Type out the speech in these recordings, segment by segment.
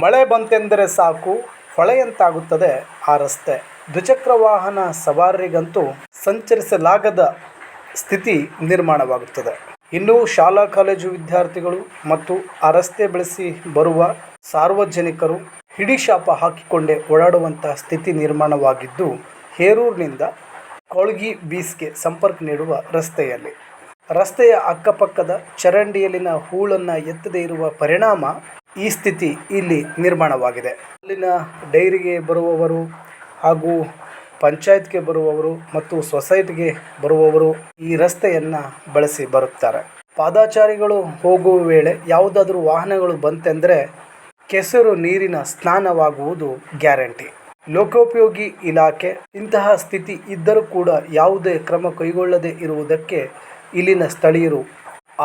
ಮಳೆ ಬಂತೆಂದರೆ ಸಾಕು, ಹೊಳೆಯಂತಾಗುತ್ತದೆ ಆ ರಸ್ತೆ ದ್ವಿಚಕ್ರ ವಾಹನ ಸವಾರರಿಗಂತೂ ಸಂಚರಿಸಲಾಗದ ಸ್ಥಿತಿ ನಿರ್ಮಾಣವಾಗುತ್ತದೆ. ಇನ್ನು ಶಾಲಾ, ಕಾಲೇಜು ವಿದ್ಯಾರ್ಥಿಗಳು ಮತ್ತು ಆ ರಸ್ತೆ ಬೆಳೆಸಿ ಬರುವ ಸಾರ್ವಜನಿಕರು ಹಿಡಿಶಾಪ ಹಾಕಿಕೊಂಡೇ ಓಡಾಡುವಂತಹ ಸ್ಥಿತಿ ನಿರ್ಮಾಣವಾಗಿದ್ದು, ಹೇರೂರಿನಿಂದ ಕೊಳಗಿ ಬೀಸ್ಗೆ ಸಂಪರ್ಕ ನೀಡುವ ರಸ್ತೆಯಲ್ಲಿ. ರಸ್ತೆಯ ಅಕ್ಕಪಕ್ಕದ ಚರಂಡಿಯಲ್ಲಿನ ಹೂಳನ್ನು ಎತ್ತದೇ ಇರುವ ಪರಿಣಾಮ ಈ ಸ್ಥಿತಿ ಇಲ್ಲಿ ನಿರ್ಮಾಣವಾಗಿದೆ. ಅಲ್ಲಿನ ಡೈರಿಗೆ ಬರುವವರು ಹಾಗೂ ಪಂಚಾಯತ್ಗೆ ಬರುವವರು ಮತ್ತು ಸೊಸೈಟಿಗೆ ಬರುವವರು ಈ ರಸ್ತೆಯನ್ನು ಬಳಸಿ ಬರುತ್ತಾರೆ. ಪಾದಾಚಾರಿಗಳು ಹೋಗುವ ವೇಳೆ ಯಾವುದಾದ್ರೂ ವಾಹನಗಳು ಬಂತೆಂದರೆ ಕೆಸರು ನೀರಿನ ಸ್ನಾನವಾಗುವುದು ಗ್ಯಾರಂಟಿ. ಲೋಕೋಪಯೋಗಿ ಇಲಾಖೆ ಇಂತಹ ಸ್ಥಿತಿ ಇದ್ದರೂ ಕೂಡ ಯಾವುದೇ ಕ್ರಮ ಕೈಗೊಳ್ಳದೇ ಇರುವುದಕ್ಕೆ ಇಲ್ಲಿನ ಸ್ಥಳೀಯರು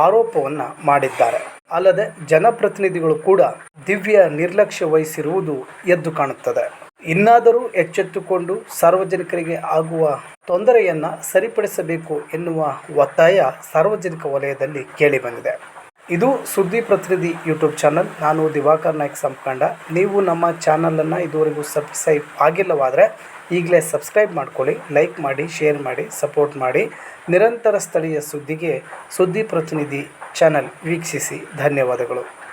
ಆರೋಪವನ್ನು ಮಾಡಿದ್ದಾರೆ. ಅಲ್ಲದೆ ಜನಪ್ರತಿನಿಧಿಗಳು ಕೂಡ ದಿವ್ಯ ನಿರ್ಲಕ್ಷ್ಯ ವಹಿಸಿರುವುದು ಎದ್ದು ಕಾಣುತ್ತದೆ. ಇನ್ನಾದರೂ ಎಚ್ಚೆತ್ತುಕೊಂಡು ಸಾರ್ವಜನಿಕರಿಗೆ ಆಗುವ ತೊಂದರೆಯನ್ನು ಸರಿಪಡಿಸಬೇಕು ಎನ್ನುವ ಒತ್ತಾಯ ಸಾರ್ವಜನಿಕ ವಲಯದಲ್ಲಿ ಕೇಳಿಬಂದಿದೆ ಇದು ಸುದ್ದಿ ಪ್ರತಿನಿಧಿ ಯೂಟ್ಯೂಬ್ ಚಾನಲ್. ನಾನು ದಿವಾಕರ್ ನಾಯ್ಕ್ ಸಂಪಂಡ ನೀವು ನಮ್ಮ ಚಾನಲನ್ನು ಇದುವರೆಗೂ ಸಬ್ಸ್ಕ್ರೈಬ್ ಆಗಿಲ್ಲವಾದರೆ ಈಗಲೇ ಸಬ್ಸ್ಕ್ರೈಬ್ ಮಾಡ್ಕೊಳ್ಳಿ, ಲೈಕ್ ಮಾಡಿ, ಶೇರ್ ಮಾಡಿ, ಸಪೋರ್ಟ್ ಮಾಡಿ. ನಿರಂತರ ಸ್ಥಳೀಯ ಸುದ್ದಿಗೆ ಸುದ್ದಿ ಪ್ರತಿನಿಧಿ ಚಾನಲ್ ವೀಕ್ಷಿಸಿ. ಧನ್ಯವಾದಗಳು.